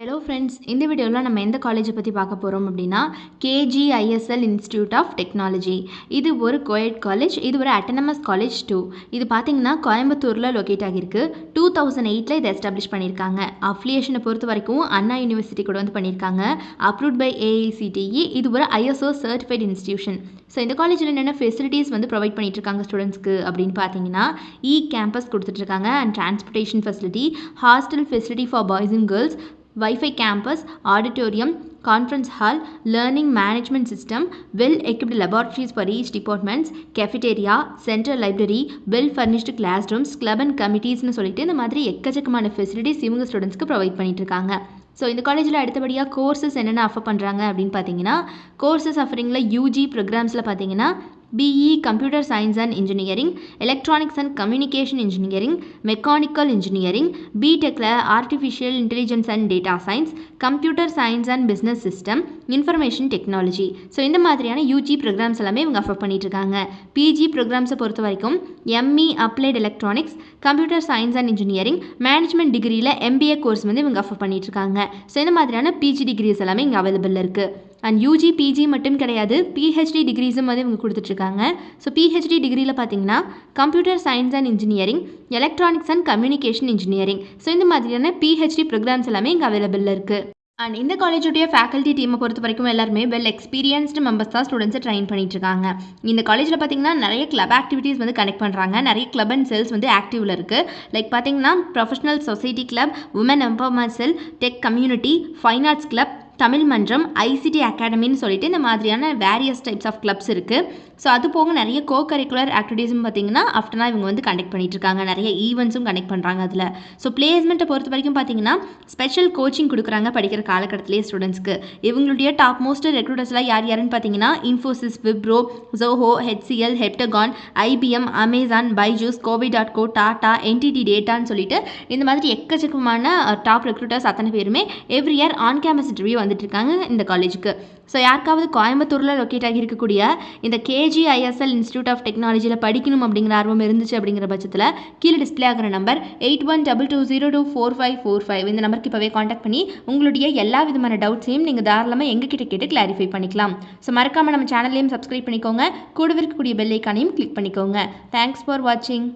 Hello friends இந்த வீடியோவில் நம்ம எந்த காலேஜை பற்றி பார்க்க போகிறோம் அப்படின்னா கேஜிஐஎஸ்எல் இன்ஸ்டியூட் ஆஃப் டெக்னாலஜி இது ஒரு கோயட் காலேஜ் இது ஒரு அட்டனமஸ் காலேஜ் டூ இது பார்த்தீங்கன்னா கோயம்புத்தூரில் லொக்கேட் ஆகியிருக்கு. டூ தௌசண்ட் எயிட்டில் இதை எஸ்டாப்ளிஷ் பண்ணியிருக்காங்க. அஃப்லியேஷனை பொறுத்த வரைக்கும் அண்ணா யூனிவர்சிட்டி கூட வந்து பண்ணியிருக்காங்க. அப்ரூவ்ட் பை ஏஐசிடிஇ இது ஒரு ஐஎஸ்ஓ சர்டிஃபைட் இன்ஸ்டியூஷன் ஸோ இந்த காலேஜில் என்னென்ன ஃபெசிலிட்டிஸ் வந்து ப்ரொவைட் பண்ணிட்டுருக்காங்க ஸ்டூடெண்ட்ஸ்க்கு அப்படின்னு பார்த்தீங்கன்னா இ கேம்பஸ் கொடுத்துட்ருக்காங்க and transportation facility hostel facility for boys and girls wifi campus auditorium conference hall learning management system well equipped laboratories for each departments cafeteria central library well furnished classrooms club and கமிட்டிஸ்னு சொல்லிட்டு இந்த மாதிரி எக்கச்சக்கமான facilities இவங்க ஸ்டூடெண்ட்ஸ்க்கு provide பண்ணிட்டுருக்காங்க. So இந்த காலேஜில் அடுத்தபடியாக கோர்சஸ் என்னென்ன ஆஃபர் பண்ணுறாங்க அப்படின்னு பார்த்தீங்கன்னா கோர்சஸ் ஆஃபரிங்கில் யூஜி ப்ரோக்ராம்ஸில் பார்த்தீங்கன்னா BE computer science and engineering electronics and communication engineering mechanical engineering பிடெக்கில் artificial intelligence and data science computer science and business system information technology so இந்த மாதிரியான யூஜி ப்ரோக்ராம்ஸ் எல்லாமே இவங்க அஃபர் பண்ணிட்டு இருக்காங்க பிஜி ப்ரோக்ராம்ஸை பொறுத்த வரைக்கும் ME applied electronics computer science and engineering management டிகிரியில் எம்பிஏ கோர்ஸ் வந்து இவங்க அஃபர் பண்ணிட்டு இருக்காங்க ஸோ இந்த மாதிரியான பிஜி டிகிரிஸ் எல்லாமே இங்கே அவைலபிள் இருக்குது அண்ட் யூஜி பிஜி மட்டும் கிடையாது. பிஹெச்டி டிகிரிஸும் வந்து இவங்க கொடுத்துட்ருக்காங்க. ஸோ பிஹெச்டி டிகிரியில் பார்த்தீங்கன்னா computer science and engineering electronics and communication engineering so இந்த மாதிரியான பிஹெச்டி ப்ரோக்ராம்ஸ் எல்லாமே இங்கே அவைலபிளில் இருக்குது அண்ட் இந்த காலேஜுடைய ஃபேக்கல்ட்டி டீமை பொறுத்த வரைக்கும் எல்லாருமே வெல் எக்ஸ்பீரியன்ஸ்டு மெம்பர்ஸ் தான் ஸ்டூடெண்ட்ஸை ட்ரைன் பண்ணிட்டு இருக்காங்க இந்த காலேஜில் பார்த்தீங்கன்னா நிறைய கிளப் ஆக்டிவிட்டீஸ் வந்து கனெக்ட் பண்ணுறாங்க நிறைய கிளப் அண்ட் செல்ஸ் வந்து ஆக்டிவில் இருக்குது லைக் பார்த்தீங்கன்னா professional society club women empowerment cell tech community fine arts club Tamil மன்றம் ஐசிடி அகாடமின்னு சொல்லிட்டு இந்த மாதிரியான வேரியஸ் டைப்ஸ் ஆஃப் கிளப்ஸ் இருக்குது ஸோ அது போக நிறைய கோ கரிக்குலர் ஆக்டிவிட்டீஸும் பார்த்தீங்கன்னா ஆஃப்டர்னா இவங்க வந்து கண்டக்ட் பண்ணிட்டு இருக்காங்க. நிறைய ஈவெண்ட்ஸும் கண்டக்ட் பண்ணுறாங்க அதில். ஸோ பிளேஸ்மெண்ட்டை பொறுத்த வரைக்கும் பார்த்தீங்கன்னா ஸ்பெஷல் கோச்சிங் கொடுக்குறாங்க படிக்கிற காலகட்டத்திலே ஸ்டூடெண்ட்ஸ்க்கு இவங்களுடைய டாப் மோஸ்ட் ரெக்ரூட்டர்ஸ்லாம் யார் யாருன்னு பார்த்தீங்கன்னா Infosys Wipro Zoho HCL Heptagon IBM Amazon Byju's Guvi dot co Tata NTT டேட்டான்னு சொல்லிட்டு இந்த மாதிரி எக்கச்சக்கமான uh, டாப் ரெக்ரூட்டர்ஸ் அத்தனை பேருமே every year on campus interview வந்துட்டு இருக்காங்க இந்த காலேஜுக்கு. ஸோ யாருக்காவது கோயம்புத்தூரில் லொக்கேட் ஆகி இருக்கக்கூடிய இந்த கேஜிஐஎஸ்எல் இன்ஸ்டியூட் ஆஃப் டெக்னாலஜியில் படிக்கணும் அப்படிங்கிற ஆர்வம் இருந்துச்சு அப்படிங்கிற பட்சத்தில் கீழே டிஸ்பிளே ஆகிற number eight one double two zero two four five four five இந்த நம்பருக்கு இப்போவே காண்டாக்ட் பண்ணி உங்களுடைய எல்லா விதமான டவுட்ஸையும் நீங்கள் தாராளமாக எங்ககிட்ட கேட்டு கிளாரிஃபை பண்ணிக்கலாம். ஸோ மறக்காமல் நம்ம சேனல்லையும் சப்ஸ்கிரைப் பண்ணிக்கோங்க. கூடவே இருக்கக்கூடிய பெல் ஐக்கானையும் கிளிக் பண்ணிக்கோங்க. தேங்க்ஸ் ஃபார் வாட்சிங்